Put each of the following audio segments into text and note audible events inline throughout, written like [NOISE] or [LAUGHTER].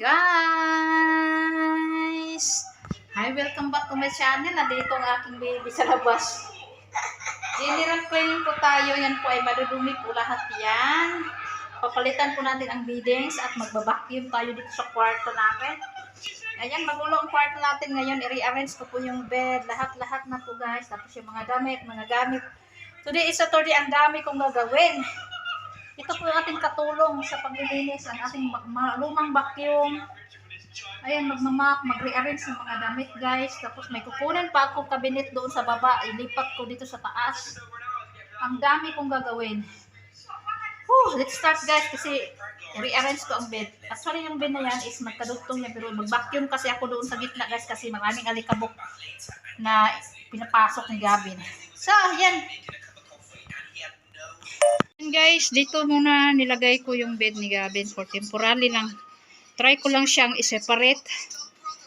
guys! Hi, welcome back to my channel. Nandito ang aking baby sa labas. General cleaning po tayo. Yan po ay madudumi po lahat yan. Papalitan po natin ang beddings at magbabacuum tayo dito sa kwarto natin. Ayan, magulo ang kwarto natin ngayon. I-rearrange ko po yung bed. Lahat-lahat na po guys. Tapos yung mga damit, mga gamit. Today is Saturday. Ang dami kong gagawin. Ito po yung ating katulong sa paglilinis, ang ating ma- ma- lumang vacuum. Ayan, magmamak, mag-rearrange ng mga damit guys. Tapos may kukunin pa ako cabinet doon sa baba. Ilipat ko dito sa taas. Ang dami kong gagawin. Whew, let's start guys kasi rearrange ko ang bed. Actually yung bed na yan is magkadugtong yan pero mag-vacuum kasi ako doon sa gitna guys kasi maraming alikabok na pinapasok ni Gavin. So, yan. Yan guys, dito muna nilagay ko yung bed ni Gavin for temporary lang. Try ko lang siyang i-separate.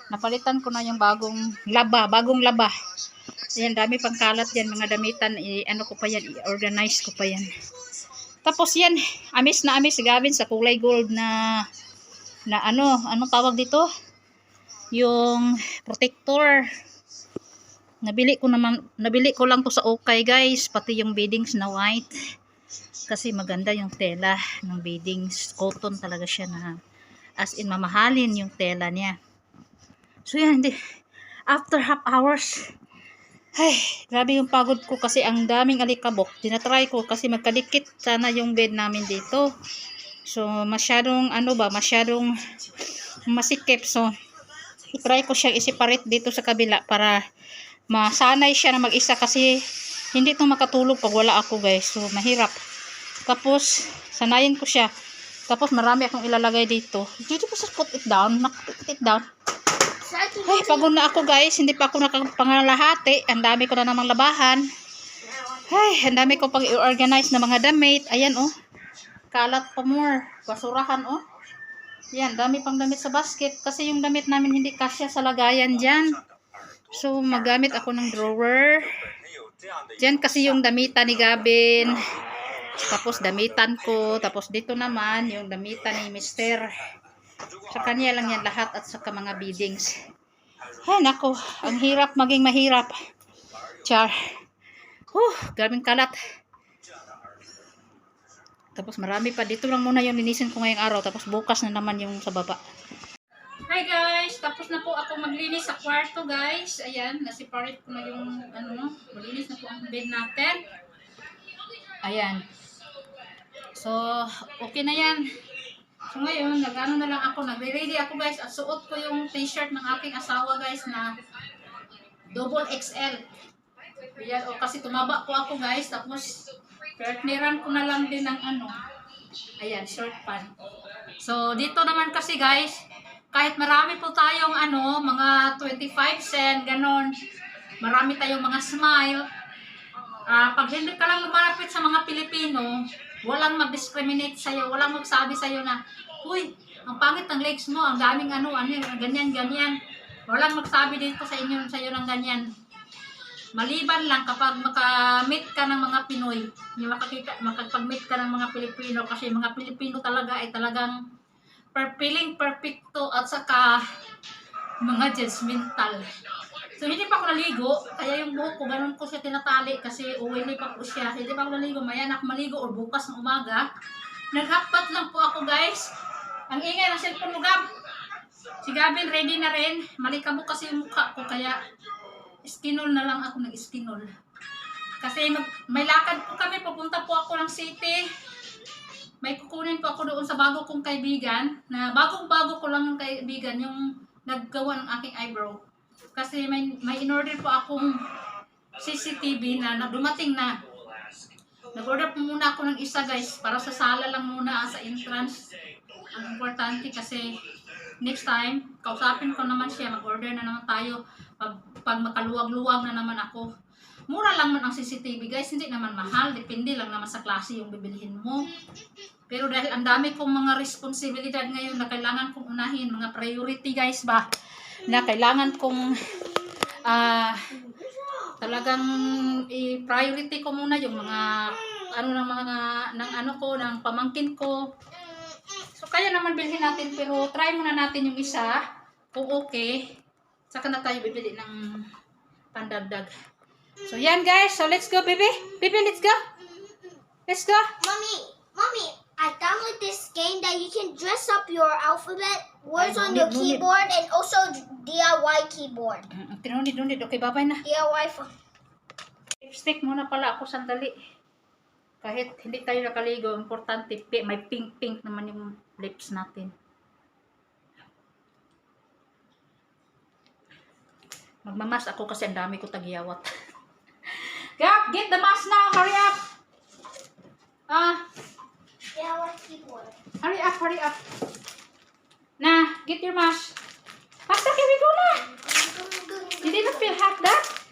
Napalitan ko na yung bagong laba, bagong laba. Yan, dami pang kalat yan, mga damitan. I, ano ko pa yan, i-organize ko pa yan. Tapos yan, amis na amis si Gavin sa kulay gold na na ano, anong tawag dito? Yung protector. Nabili ko naman, nabili ko lang to sa Okay guys, pati yung beddings na white kasi maganda yung tela ng beddings. Cotton talaga siya na as in mamahalin yung tela niya. So yan, hindi. After half hours, ay, grabe yung pagod ko kasi ang daming alikabok. Tinatry ko kasi magkadikit sana yung bed namin dito. So, masyadong, ano ba, masyadong masikip. So, itry ko siyang i-separate dito sa kabila para masanay siya na mag-isa kasi hindi to makatulog pag wala ako guys. So, mahirap. Tapos, sanayin ko siya. Tapos, marami akong ilalagay dito. Dito ko sa put it down. Put it down. Ay, pagod na ako guys. Hindi pa ako nakapangalahati. Ang dami ko na namang labahan. Ay, ang dami ko pang i-organize na mga damit. Ayan oh. Kalat pa more. Basurahan oh. Yan, dami pang damit sa basket. Kasi yung damit namin hindi kasya sa lagayan dyan. So, magamit ako ng drawer. Diyan kasi yung damitan ni Gabin. Tapos damitan ko. Tapos dito naman yung damitan ni Mister. Sa kanya lang yan lahat at saka mga beadings. Ay, nako. Ang hirap maging mahirap. Char. Huh, graming kalat. Tapos marami pa. Dito lang muna yung linisin ko ngayong araw. Tapos bukas na naman yung sa baba. Hi guys! Tapos na po ako maglinis sa kwarto guys. Ayan, nasiparate ko na yung ano, malinis na po ang bed natin. Ayan. So, okay na yan. So ngayon, nag-ano na lang ako, nagre-ready ako guys at suot ko yung t-shirt ng aking asawa guys na double XL. Ayan, o kasi tumaba po ako guys, tapos partneran ko na lang din ng ano, ayan, short pant. So, dito naman kasi guys, kahit marami po tayong ano, mga 25 cent, ganon, marami tayong mga smile, Ah, pag hindi ka lang lumalapit sa mga Pilipino, walang mag-discriminate sa'yo, walang magsabi sa'yo na, Uy, ang pangit ng legs mo, ang daming ano, ano, ganyan, ganyan. Walang magsabi dito sa inyo, sa'yo ng ganyan. Maliban lang kapag makamit ka ng mga Pinoy, yung makakita, makapag-meet ka ng mga Pilipino, kasi mga Pilipino talaga ay talagang perpiling perfecto at saka mga judgmental. So, hindi pa ako naligo. Kaya yung buhok ko, ganun ko siya tinatali kasi uwili pa po siya. Hindi pa ako naligo. Maya na maligo or bukas ng umaga. Naghapat lang po ako, guys. Ang ingay ng cellphone mo, Gab. Si Gabin, ready na rin. Malikabok kasi yung mukha ko. Kaya, skinol na lang ako nag-skinol. Kasi mag, may lakad po kami. Pupunta po ako ng city. May kukunin po ako doon sa bago kong kaibigan. Na bagong-bago ko lang ng kaibigan. Yung naggawa ng aking eyebrow. Kasi may, may in-order po akong CCTV na, na dumating na. Nag-order po muna ako ng isa guys para sa sala lang muna sa entrance. Ang importante kasi next time, kausapin ko naman siya, mag-order na naman tayo pag, pag makaluwag-luwag na naman ako. Mura lang man ang CCTV guys, hindi naman mahal, depende lang naman sa klase yung bibilihin mo. Pero dahil ang dami kong mga responsibilidad ngayon na kailangan kong unahin, mga priority guys ba, na kailangan kong ah talagang i-priority ko muna yung mga ano ng mga ng ano ko ng pamangkin ko So, kaya naman bilhin natin, pero try muna natin yung isa. Kung okay, saka na tayo bibili ng pandagdag. So, yan guys. So, let's go, baby. Baby, let's go. Let's go. Mommy, mommy, I downloaded this game that you can dress up your alphabet words Ay, on your keyboard and also DIY keyboard. Mm, Tinunid, nunid. Okay, bye-bye na. DIY for Lipstick muna pala ako sandali. Kahit hindi tayo nakaligo, importante, pi- may pink-pink naman yung lips natin. Magmamas ako kasi ang dami ko tagyawat. [LAUGHS] Gap, get the mask now! Hurry up! Ah, DIY keyboard. hurry up, hurry up. Na, get your mask. Faster, can we go na? You didn't feel hot that?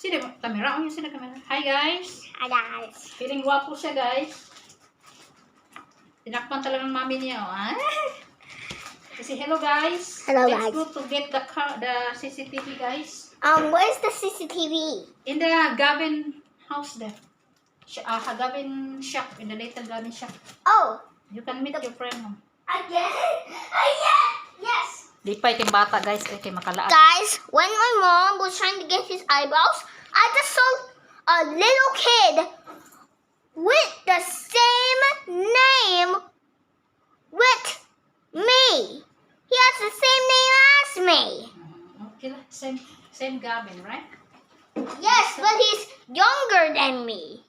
Sino ba? Camera? Oh, yung sino camera. Hi guys! Hi guys. Feeling gwapo siya, guys. Tinakpan talaga ng mami niya, oh. Ah. Kasi hello, guys. Hello, Let's guys. go to get the car, the CCTV, guys. Um, where's the CCTV? In the Gavin house there. Uh, Gavin shop, in the little Gavin shop. Oh, You can meet your friend, oh. again? Again? Yes. Pa iting bata, guys. Eh, kay makalaat. Guys, when my mom was trying to get his eyebrows, I just saw a little kid with the same name with me. He has the same name as me. Okay. Same, same Gavin, right? Yes, but he's younger than me.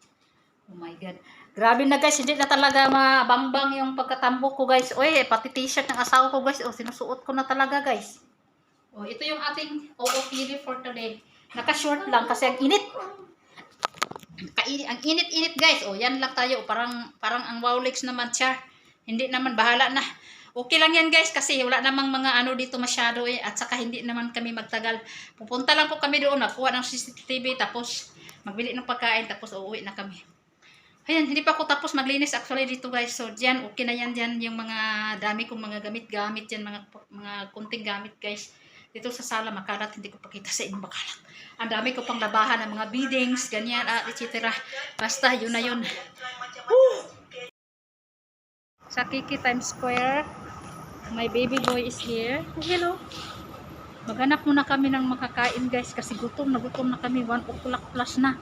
Oh my God. Grabe na guys, hindi na talaga mabangbang yung pagkatambo ko guys. Uy, pati t-shirt ng asawa ko guys. Oh, sinusuot ko na talaga guys. Oh, ito yung ating OOTD for today. Naka-short lang kasi ang init. Kainit, ang init-init guys. Oh, yan lang tayo. Parang, parang ang Wowlex naman siya. Hindi naman, bahala na. Okay lang yan guys kasi wala namang mga ano dito masyado eh. At saka hindi naman kami magtagal. Pupunta lang po kami doon. Nakuha ng CCTV tapos magbili ng pagkain tapos uuwi na kami. Ayan, hindi pa ako tapos maglinis actually dito guys. So, diyan, okay na yan dyan. Yung mga dami kong mga gamit-gamit yan. Mga, mga kunting gamit guys. Dito sa sala, makalat. Hindi ko pakita sa inyo makalat. Ang dami ko pang labahan ng mga beadings, ganyan, at etc. Basta, yun na yun. Woo! Sa Kiki Times Square, my baby boy is here. Oh, hello. Maghanap muna kami ng makakain guys kasi gutom na gutom na kami. 1 o'clock plus na.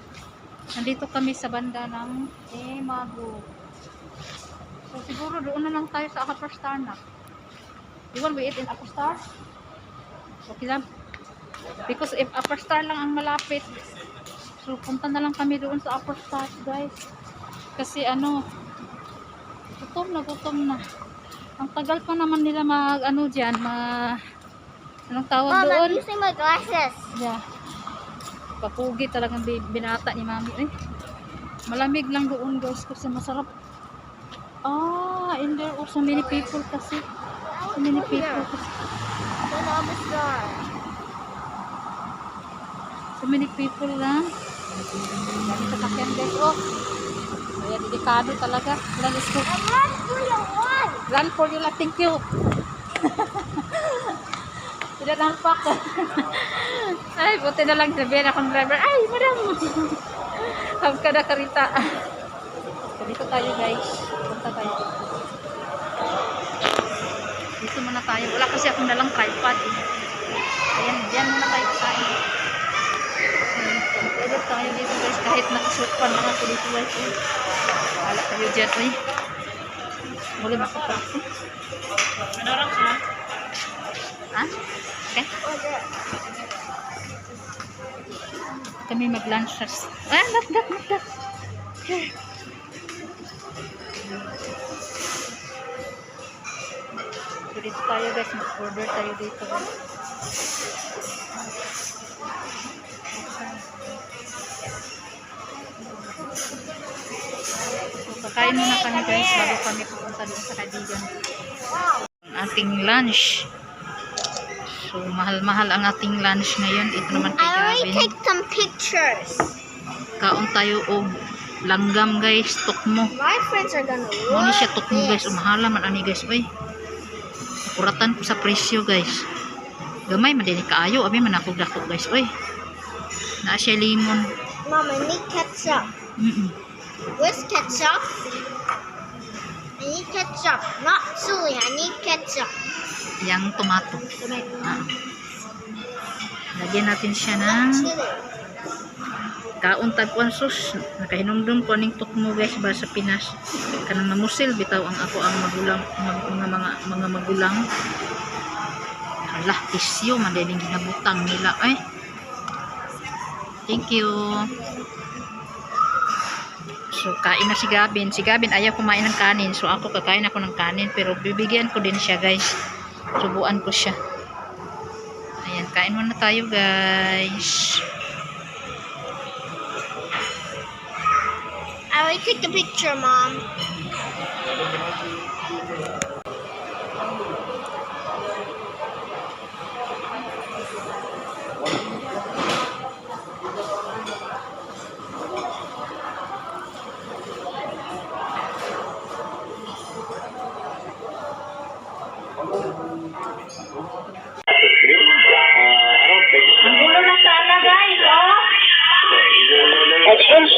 Nandito kami sa banda ng Emago. So siguro doon na lang tayo sa Upper Star na. You want we eat in Upper Star? Okay lang. Because if Upper Star lang ang malapit, so punta na lang kami doon sa Upper Star guys. Kasi ano, gutom na gutom na. Ang tagal pa naman nila mag ano diyan, ma anong tawag Mom, doon? I'm using my glasses. Yeah. Papugi talagang bi- binata ni mami. Eh. Malamig lang doon guys kasi masarap. Ah, and there are so many people kasi. So many people kasi. So many people lang. Dami sasakyan guys. Oh. Kaya delikado talaga. Ilan is run for your one. Run for you lang. Thank you. [LAUGHS] Tidak nampak. [LAUGHS] Ay, buti na lang sabihin akong driver. Ay, madam. [LAUGHS] Hab ka na karita. Dito tayo guys. Punta tayo dito. Muna tayo. Wala kasi akong dalang tripod. Eh. Ayan, dyan muna tayo kain. Pwede tayo dito guys. Kahit nakasupan lang ako dito guys. Eh. Wala tayo dyan. Eh. Boleh masuk kelas sih? Ada Hah? Oke. Kami mag-lunch first. Ah, dak, dak, dak, dak. So, dito tayo guys. Mag-order tayo dito kakain muna kami guys bago kami pupunta doon sa kaibigan. Ating lunch. So, mahal-mahal ang ating lunch ngayon. Ito naman kay I already Gavin. take some pictures. Kaon tayo o langgam guys. Tukmo. My friends are gonna Mo ni love siya tukmo guys. Umahala man ani guys. Uy. Kuratan ko sa presyo guys. Gamay man din kaayo. Abi man ako dako guys. Uy. Naa siya limon. Mom, I need ketchup. Mm -mm. Where's ketchup? I need ketchup. Not chili. I need ketchup. Yang tomato. Ah. Lagyan natin siya ng kaon tagwan sus nakahinumdum ko aning tukmo guys ba sa Pinas. Kanang namusil bitaw ang ako ang magulang mag- mga mga mga magulang. Hala isyo man din yung ginabutang nila. Eh thank you. So kain na si Gabin si Gabin ayaw kumain ng kanin. So ako kakain ako ng kanin. Pero bibigyan ko din siya guys subuan ko siya ayan kain muna tayo guys I already took the picture, Mom.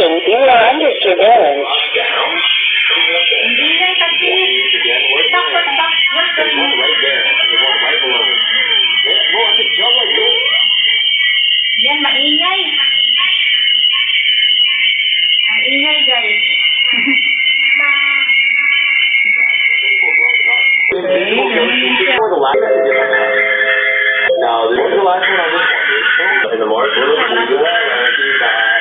Attention, you are under surveillance. Hindi yan kasi. Takot backward kasi. Yan, maingay. Ang ingay guys. No, this is the last one on this one. In the mark, we're looking to do that.